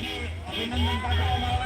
અભિનંદન પાઠવવામાં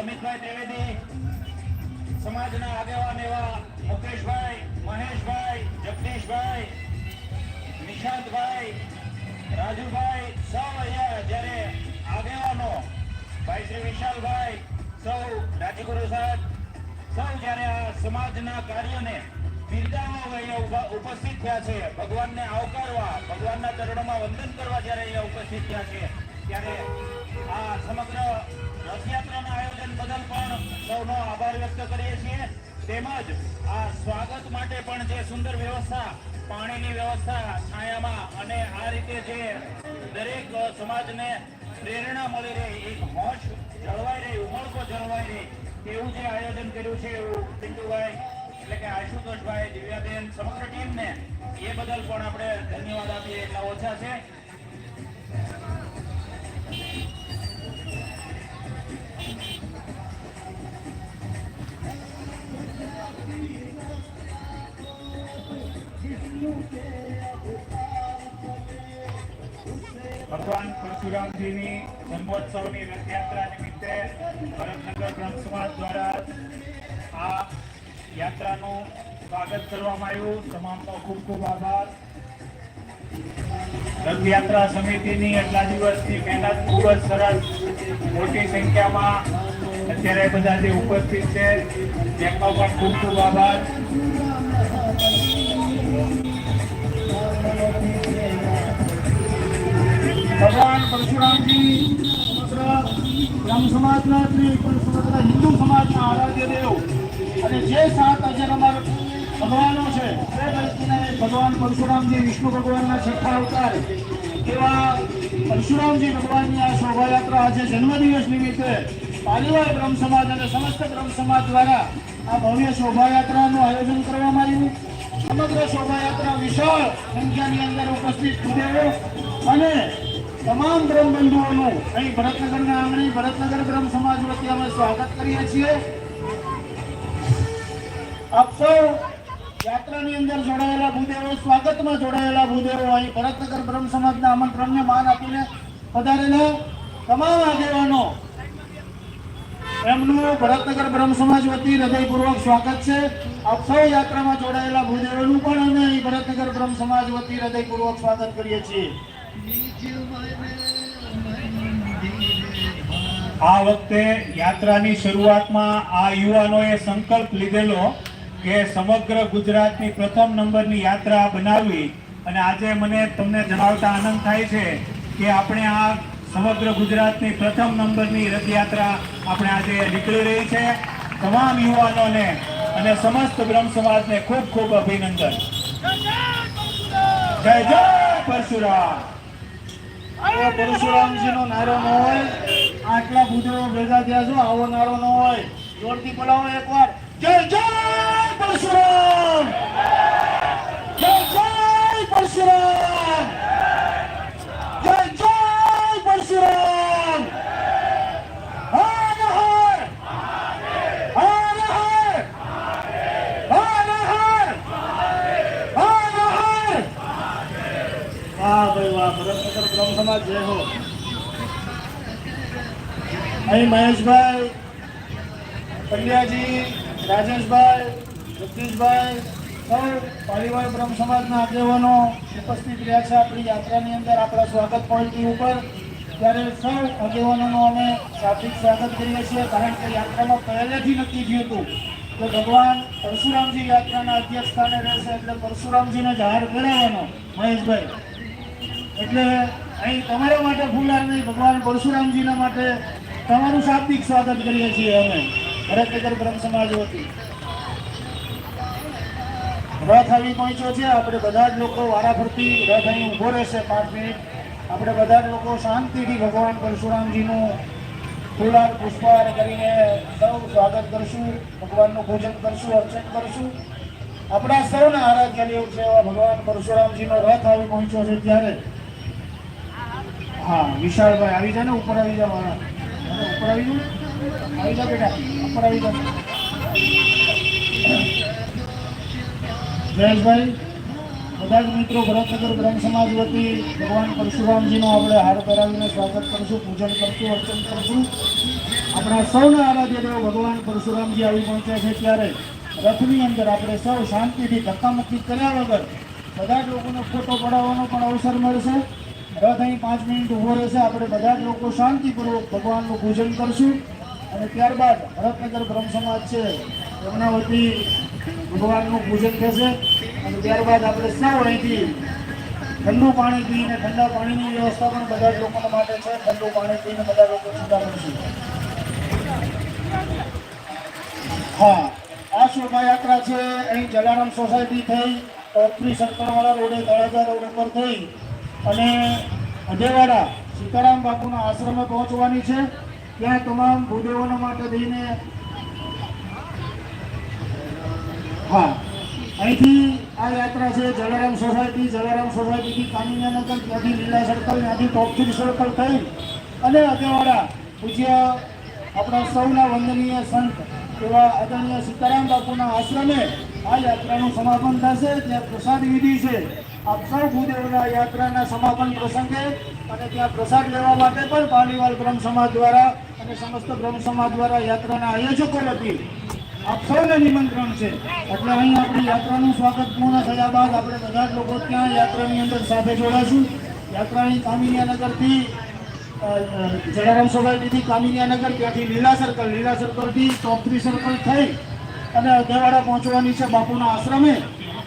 અમિતભાઈ ત્રિવેદી સમાજના આગેવાન મુકેશભાઈ મહેશભાઈ જગદીશભાઈ નિશાંતભાઈ રાજુભાઈ સૌ ભાઈ શ્રી વિશાલભાઈ, સૌ રાજગુરુ સાહેબ, સૌ જ્યારે આ સમાજના કાર્યને બિરદાવવા અહીંયા ઉપસ્થિત થયા છે, ભગવાનને આવકારવા, ભગવાનના ચરણોમાં વંદન કરવા જ્યારે અહીંયા ઉપસ્થિત થયા છે, ત્યારે આ સમગ્ર રથયાત્રાના આયોજન બદલ પણ સૌનો આભાર વ્યક્ત કરીએ છીએ. તેમજ આ સ્વાગત માટે પણ જે સુંદર વ્યવસ્થા, પાણીની વ્યવસ્થા, છાયામાં અને આ રીતે જે દરેક સમાજને પ્રેરણા મળી રહે, એક હોશ જળવાઈ રહે, ઉમળકો જળવાઈ રહે, એવું જે આયોજન કર્યું છે એવું પિન્ટુભાઈ એટલે કે આશુતોષભાઈ દિવ્યાબેન સમગ્ર ટીમને, એ બદલ પણ આપણે ધન્યવાદ આપીએ, એટલા ઓછા છે. ભગવાન પરશુરામજીની જન્મોત્સવની રથયાત્રા નિમિત્તે ભરતનગર બ્રહ્મ સમાજ દ્વારા આ યાત્રાનું સ્વાગત કરવામાં આવ્યું. તમામનો ખૂબ ખૂબ આભાર. રથયાત્રા સમિતિની એટલા દિવસની મહેનત ખૂબ જ સરસ મોટી સંખ્યામાં અત્યારે બધા જે ઉપસ્થિત છે, તેમનો પણ ખૂબ ખૂબ આભાર. સમાજના પણ સમગ્ર હિન્દુ સમાજના આરાધ્ય દેવ અને જે સાત અજરમર ભગવાનો છે ભગવાન પરશુરામજી, વિષ્ણુ ભગવાનના છઠ્ઠા અવતાર એવા પરશુરામજી ભગવાનની આ શોભાયાત્રા આજે જન્મદિવસ નિમિત્તે પાલીવાડ બ્રહ્મ સમાજ અને સમસ્ત બ્રહ્મ સમાજ દ્વારા આ ભવ્ય શોભાયાત્રાનું આયોજન કરવામાં આવ્યું. સમગ્ર શોભાયાત્રા વિશાળ સંખ્યાની અંદર ઉપસ્થિત થયો અને તમામ બ્રહ્મ બંધુઓનું અહીં ભરતનગરના આંગણે, ભરતનગર બ્રહ્મ સમાજ વતી અમે સ્વાગત કરીએ છીએ. આપ સૌ યાત્રાની અંદર જોડાયેલા ભૂદેવો, સ્વાગતમાં જોડાયેલા ભૂદેવો, અહીં ભરતનગર બ્રહ્મ સમાજના આમંત્રણને માન આપીને પધારેલા તમામ આગેવાનો, એમનું ભરતનગર બ્રહ્મ સમાજ વતી હૃદયપૂર્વક સ્વાગત છે. આપ સૌ યાત્રામાં જોડાયેલા ભૂદેવોનું પણ અમે અહીં ભરતનગર બ્રહ્મ સમાજ વતી હૃદયપૂર્વક સ્વાગત કરીએ છીએ. આ વખતે યાત્રાની શરૂઆતમાં આ યુવાનોએ સંકલ્પ લીધેલો કે સમગ્ર ગુજરાતની પ્રથમ નંબરની યાત્રા બનાવવી અને આજે મને તમને જણાવતા આનંદ થાય છે કે આપણે આ સમગ્ર ગુજરાતની પ્રથમ નંબરની રથયાત્રા આપણે આજે નીકળી રહી છે. તમામ યુવાનોને અને સમસ્ત બ્રહ્મ સમાજને ખૂબ ખૂબ અભિનંદન. જય જય પરશુરામ. પરશુરામજીનો નારો ન હોય, આટલા ભૂદેવો ભેગા થયા છો, આવો નારો ન હોય. જોરથી બોલાવો એકવાર. જય જય પરશુરામ! જય જય પરશુરામ! જય જય પરશુરામ! મહેશભાઈ પંડ્યાજી રાજેશભાઈ જગદીશભાઈ સૌ પાલીવાડ બ્રહ્મ સમાજના આગેવાનો ઉપસ્થિત રહ્યા છે આપણી યાત્રાની અંદર. આપણા સ્વાગત પોઈન્ટની ઉપર. ત્યારે સૌ આગેવાનોનું અમે શાબ્દિક સ્વાગત કરીએ છીએ. કારણ કે યાત્રામાં પહેલેથી નક્કી થયું હતું કે ભગવાન પરશુરામજી યાત્રાના અધ્યક્ષ સ્થાને રહેશે એટલે પરશુરામજીને જાહેર કરાવવાનો મહેશભાઈ. એટલે અહીં તમારા માટે ફૂલહાર નહીં. ભગવાન પરશુરામજીના માટે તમારું શાબ્દિક સ્વાગત કરીએ છીએ અમે. ભરતનગર બ્રહ્મ સમાજ વતી. રથ આવી પહોંચ્યો છે. આપણે બધા જ લોકો વારાફરતી રથ અહીં ઊભો રહેશે પાંચ મિનિટ. આપણે બધા જ લોકો શાંતિથી ભગવાન પરશુરામજીનું ફૂલાર પુષ્પાર કરીને સૌ સ્વાગત કરશું. ભગવાનનું પૂજન કરશું, અર્ચન કરશું. આપણા સૌના આરાધ્ય દેવ છે એવા ભગવાન પરશુરામજીનો રથ આવી પહોંચ્યો છે ત્યારે. હા વિશાળભાઈ આવી જાય ને, ઉપર આવી જાવ ઉપર બેટા ઉપર આવી જયેશભાઈ, બધા જ મિત્રો ભરતનગર બ્રહ્મ સમાજ વતી ભગવાન પરશુરામજીનો આપણે હાર પહેરાવીને સ્વાગત કરશું, પૂજન કરશું, અર્ચન કરશું. આપણા સૌના આરાધ્ય દેવ ભગવાન પરશુરામજી આવી પહોંચ્યા છે ત્યારે રથની અંદર આપણે સૌ શાંતિથી ધક્કામુક્કી કર્યા વગર બધા જ લોકોને ફોટો પડાવવાનો પણ અવસર મળશે. રથ અહીં પાંચ મિનિટ ઊભો રહેશે. આપણે બધા જ લોકો શાંતિપૂર્વક ભગવાનનું પૂજન કરશું. અને ત્યારબાદ ભરતનગર બ્રહ્મ સમાજ છે, એમના વતી ભગવાનનું પૂજન થશે. અને ત્યારબાદ આપણે સૌ અહીંથી ઠંડુ પાણી પીને ઠંડા પાણીની વ્યવસ્થા પણ બધા જ લોકોના માટે છે. ઠંડુ પાણી પીને બધા લોકો છૂટા કરશું. હા, આ શોભાયાત્રા છે. અહીં જલારામ સોસાયટી થઈ ટોપરી સર્કલવાળા રોડે તળાજા રોડ ઉપર થઈ. અને અઢેવાડા સીતારામ બાપુના આશ્રમે પહોંચવાની છે. ત્યાં તમામ ભૂદેવોના માટે થઈને હા, અહીંથી આ યાત્રા છે જલારામ સોસાયટી, જલારામ સોસાયટીથી કામિયાનગર ત્યાંથી લીલા સર્કલ, ત્યાંથી ટોપથી સર્કલ થઈ અને અગેવાડા પૂજ્ય આપણા સૌના વંદનીય સંત એવા આદરણીય સીતારામ બાપુના આશ્રમે આ યાત્રાનું સમાપન થશે. ત્યાં પ્રસાદ વિધિ છે. સૌ ભૂદેવના યાત્રાના સમાપન પ્રસંગે અને ત્યાં પ્રસાદ લેવા માટે પણ પાલીવાલ બ્રહ્મ સમાજ દ્વારા અને સમસ્ત બ્રહ્મ સમાજ દ્વારા યાત્રાના આયોજકો વતી આપ નિમંત્રણ છે. એટલે અહીં આપણી યાત્રાનું સ્વાગત પૂર્ણ થયા બાદ આપણે બધા જ લોકો ત્યાં યાત્રાની અંદર સાથે જોડાશું. યાત્રાની કામિનીયાનગરથી જલારામ સોસાયટીથી કામિનિયાનગર, ત્યાંથી લીલા સર્કલ, લીલા સર્કલથી ચોત્રી સર્કલ થઈ અને અધેવાડા પહોંચવાની છે બાપુના આશ્રમે.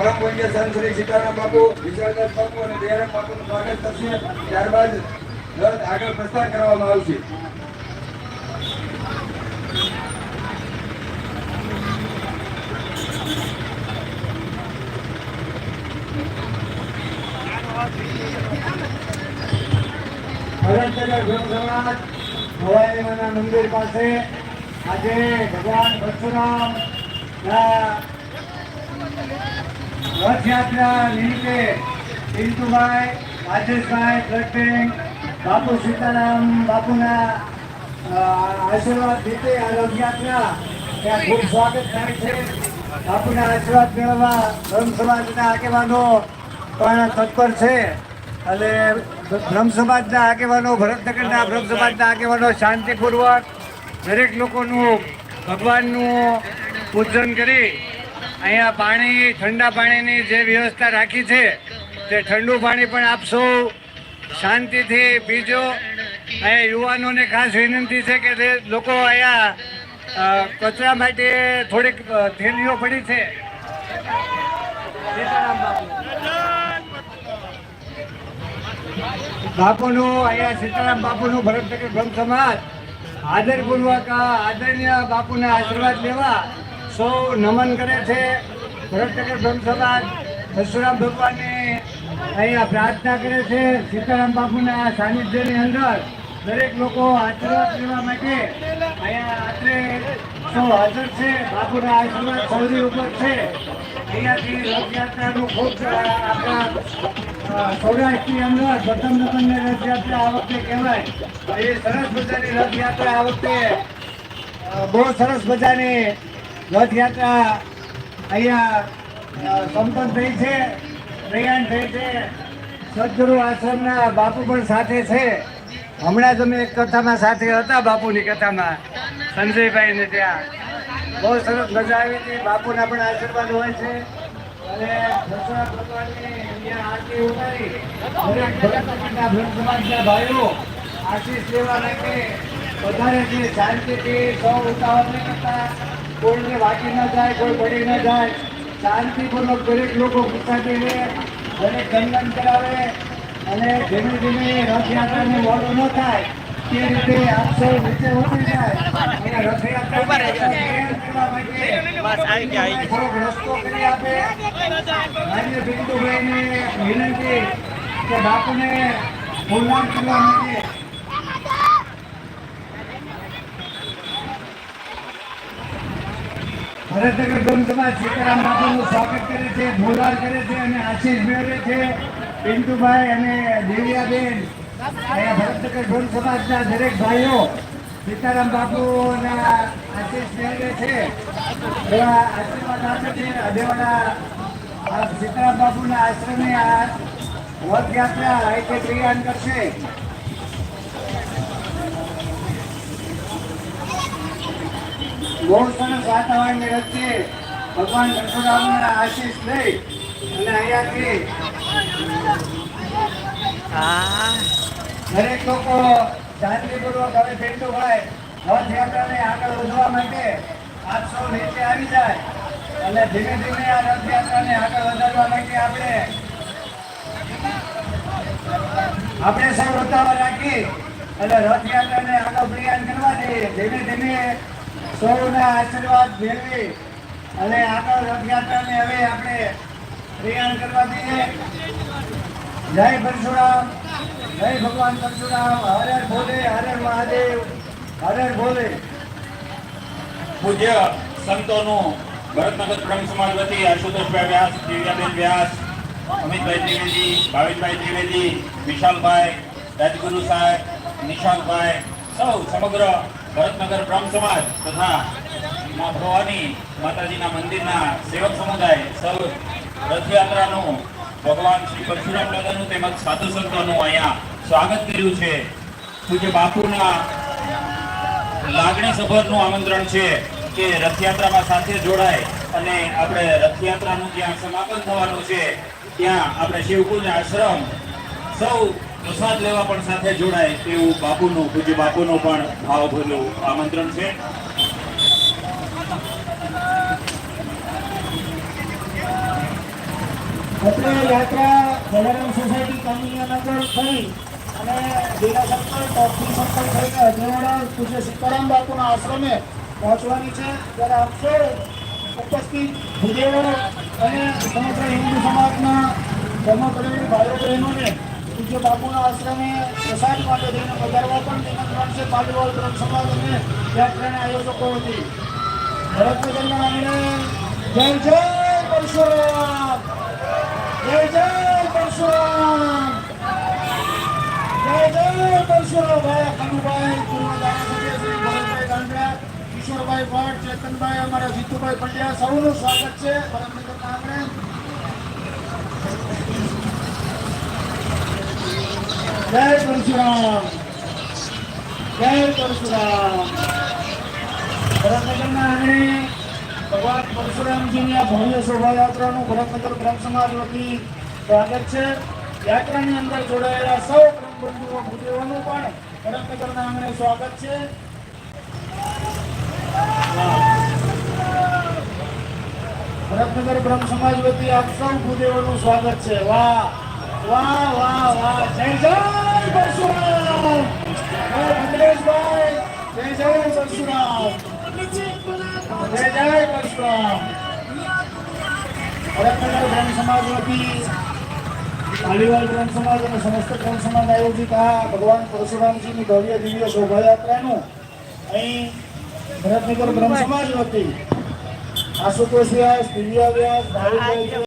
પરમ પૂજ્ય સંત શ્રી સીતારામ બાપુ, વિશાલદાસ બાપુ અને દયારામ બાપુનું સ્વાગત થશે ત્યારબાદ રથ આગળ પ્રસ્થાન કરવામાં આવશે. મંદિર પાસે આજે ભગવાન પરશુરામ રથયાત્રા નિમિત્તે પિન્ટુભાઈ, રાજેશભાઈ બ્લડ બેંક બાપુ સીતારામ, બાપુના આશીર્વાદ રીતે આ રથયાત્રા ત્યાં ખૂબ સ્વાગત થાય છે. બાપુના આશીર્વાદ મેળવવા બ્રહ્મ સમાજના આગેવાનો પણ તત્પર છે. અને બ્રહ્મ સમાજના આગેવાનો, ભરતનગરના બ્રહ્મ સમાજના આગેવાનો શાંતિપૂર્વક દરેક લોકોનું ભગવાનનું પૂજન કરી અહીંયા પાણી, ઠંડા પાણીની જે વ્યવસ્થા રાખી છે, તે ઠંડુ પાણી પણ આપશો. શાંતિથી પીજો. અહીંયા યુવાનોને ખાસ વિનંતી છે કે તે લોકો અહીંયા કચરા માટે થોડીક થેલીઓ પડી છે. બાપુનું, અહીંયા સીતારામ બાપુનું ભરત બ્રહ્મ સમાજ. આદરપૂર્વક આદરણીય બાપુના આશીર્વાદ લેવા. સૌ નમન કરે છે. ભરતનગર બ્રહ્મ સમાજ પરશુરામ ભગવાનની અહીંયા પ્રાર્થના કરે છે. સીતારામ બાપુના સાનિધ્યની અંદર દરેક લોકો આશીર્વાદ લેવા માટે અહીંયા રાત્રે સૌ હાજર છે. બાપુના આશીર્વાદ સૌની ઉપર છે. અહીંયાથી રથયાત્રાનું ખૂબ આપણા સૌરાષ્ટ્રની અંદર પ્રથમ નગરની રથયાત્રા આ વખતે કહેવાય. એ સરસ મજાની રથયાત્રા આ વખતે બહુ સરસ મજાની રથયાત્રા અહીંયા સંપન્ન થઈ છે, પ્રયાણ થઈ છે. સદગુરુ આશ્રમના બાપુ પણ સાથે છે. હમણાં અમે એક કથામાં સાથે હતા બાપુની કથામાં. સંજયભાઈને ત્યાં. બહુ સરસ મજા આવી હતી. બાપુના પણ આશીર્વાદ હોય છે. અને દસરા ભગવાનની આરતી ઉતારી. સમાજના ભાઈઓ આશીષ લેવા લાગે વધારે શાંતિથી સૌ ઉતાવળ કરતા કોઈને વાગી ન જાય કોઈ પડી ન જાય. શાંતિપૂર્વક દરેક લોકો ગુસ્સાથી રહે દરેક ગંદન કરાવે અને ધીમે ધીમે રથયાત્રાને મોડું ન થાય તે રીતે આપ સૌ નીચે ઉતરી જાય અને રથયાત્રા થોડોક રસ્તો કરી આપે. માન્ય બિંદુભાઈને વિનંતી કે બાપુને ફૂલદાન કરવા માટે ભરતનગર બ્રહ્મ સમાજ સીતારામ બાપુનું સ્વાગત કરે છે, ભોલાર કરે છે અને આશીષ મેળવે છે. પિન્ટુભાઈ અને દેવિયાબેન અહીંયા ભરતનગર બ્રહ્મ સમાજના દરેક ભાઈઓ સીતારામ બાપુના આશીષ મેળવે છે. એવા આશીર્વાદ આપે છે. અદેવાડા આ સીતારામ બાપુના આશ્રમે આ રથયાત્રા આઈકે ક્રિયાન કરશે. બહુ સરસ વાતાવરણની વચ્ચે ભગવાન પરશુરામના આશીષ લઈ અને અહીંયાથી દરેક લોકો શાંતિપૂર્વક હવે પિન્ટુભાઈ રથયાત્રાને આગળ વધવા માટે આપ સૌ નીચે આવી જાય. અને ધીમે ધીમે આ રથયાત્રાને આગળ વધારવા માટે આપણે આપણે સૌ ઉતાવળ રાખી અને રથયાત્રાને આગળ પ્રયાણ કરવા જઈએ. ધીમે ધીમે સૌના આશીર્વાદ મેળવી અને આગળ રથયાત્રાને હવે આપણે પ્રયાણ કરવા દઈએ જય પરશુરામ, જય ભગવાન પરશુરામ, હર ભોલે હર મહાદેવ, હર ભોલે પૂજ્ય સંતોનું ભરતનગર બ્રહ્મ સમાજ વતી આશુતોષભાઈ વ્યાસ, દિવ્યાબેન વ્યાસ, અમિતભાઈ ત્રિવેદી ભાવિતભાઈ ત્રિવેદી, વિશાલભાઈ, રાજગુરુ સાહેબ નિશાંતભાઈ સૌ સમગ્ર ભરતનગર બ્રહ્મ સમાજ તથા મા ભવાની માતાજીના મંદિરના સેવક સમુદાય સૌ રથયાત્રાનું ભગવાન શ્રી પરશુરામ દાદાનું તેમજ સાધુ સંતોનું અહીંયા સ્વાગત કર્યું છે. પૂજ્ય બાપુના લાગણી સભરનું આમંત્રણ છે કે રથયાત્રામાં સાથે જોડાય અને આપણે રથયાત્રાનું જ્યાં સમાપન થવાનું છે, ત્યાં આપણે શિવકુંજ આશ્રમ સૌ પ્રસાદ લેવા પણ સાથે જોડાય તેવું બાપુનું, પૂજ્ય બાપુનું પણ ભાવભર્યું આમંત્રણ છે. અત્રે યાત્રા જલારામ સોસાયટી કમિયાનગર થઈ અને જિલ્લા સર્કલ ટોપી સર્કલ થઈને બાપુના આશ્રમે પહોંચવાની છે. ત્યારે આપ સૌ ઉપસ્થિત ભુદેવો અને સમગ્ર હિન્દુ સમાજના ધર્મપ્રેમી ભાઈઓ બહેનોને પૂજ્ય બાપુના આશ્રમે પ્રસાદ માટે જઈને પધારવા પણ નિમંત્રણ છે પાલીવાલ બ્રહ્મ સમાજ અને યાત્રાના આયોજકો વતી ભરતનગરના આંગણે જય જય પરશુરામ! જય જય પરશુરામ! જય જય પરશુરામ! ભાઈ, કનુભાઈ પૂર્વ ધારાસભ્ય શ્રી ભરતભાઈ ગાંધરા કિશોરભાઈ ભટ્ટ, ચેતનભાઈ, અમારા જીતુભાઈ પંડ્યા, સૌનું સ્વાગત છે. ભરતનગરના આંગણે જય પરશુરામ. જય પરશુરામ. ભરતનગરના આંગણે ભગવાન આ ભવ્ય શોભાયાત્રાનું ભરતનગર ગ્રામ સમાજ વતી સ્વાગત છે. યાત્રાની અંદર જોડાયેલા સૌ ભરતનગર બ્રહ્મ સમાજ વતી આપ સૌ ભૂદેવોનું સ્વાગત છે. વાહ. વાહ વાહ વાહ. જય જય પરશુરામ. ભદ્રેશભાઈ. જય જય પરશુરામ. જય જય પરશુરામ. ભરતનગર બ્રહ્મ સમાજ સમાજ અને સમસ્ત આ ભગવાન પરશુરામજીની ભવ્ય દિવ્ય શોભાયાત્રાનું અહીં ભરતનગર બ્રહ્મ સમાજ વતી આશુતોષ વ્યાસ, દિવ્યા વ્યાસ ભાવિકભાઈ